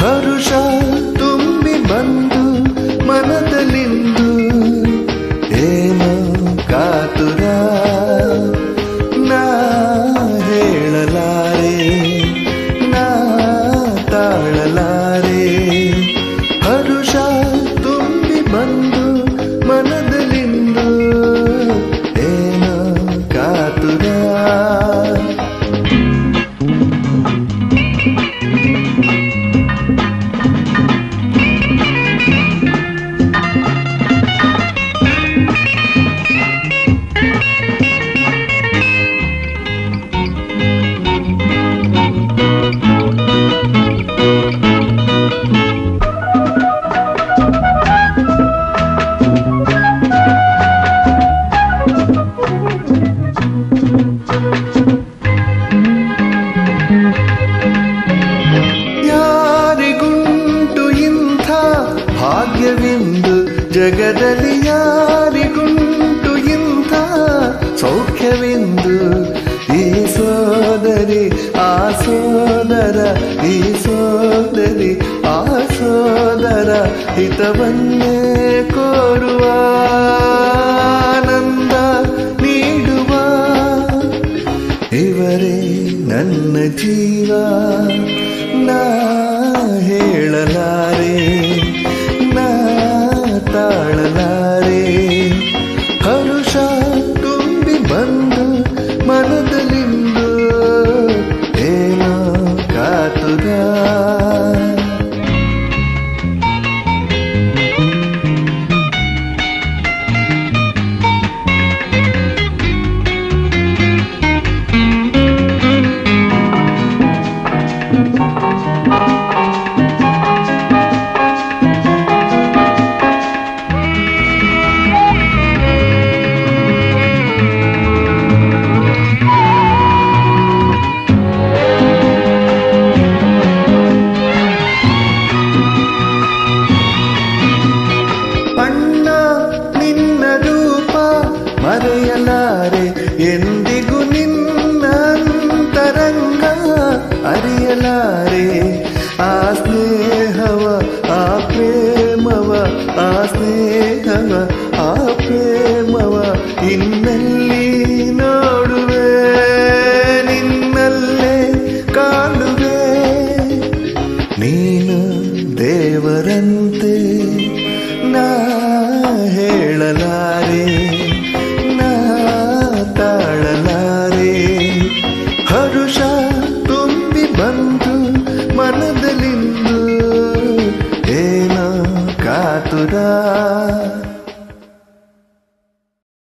ಹರುಷ ತುಂಬಿ ಬಂದು ಮನದಲ್ಲಿಂದು ಭಾಗ್ಯವೆಂದು ಜಗದಲ್ಲಿ ಯಾರಿಗುಂಟು ಇಂಥ ಸೌಖ್ಯವೆಂದು? ಈ ಸೋದರಿ, ಆ ಸೋದರ, ಈ ಸೋದರಿ, ಆ ಸೋದರ ಹಿತವನ್ನೇ ಕೋರುವ ಆನಂದ ನೀಡುವ. ಇವರೇ ನನ್ನ ಜೀವ. ಅರಿಯಲಾರೆ ಆ ಸ್ನೇಹವ ಆ ಪ್ರೇಮವ ಆ ಸ್ನೇಹವ ಆ ಪ್ರೇಮವ ಇನ್ನೆಲ್ಲಿ मथुरा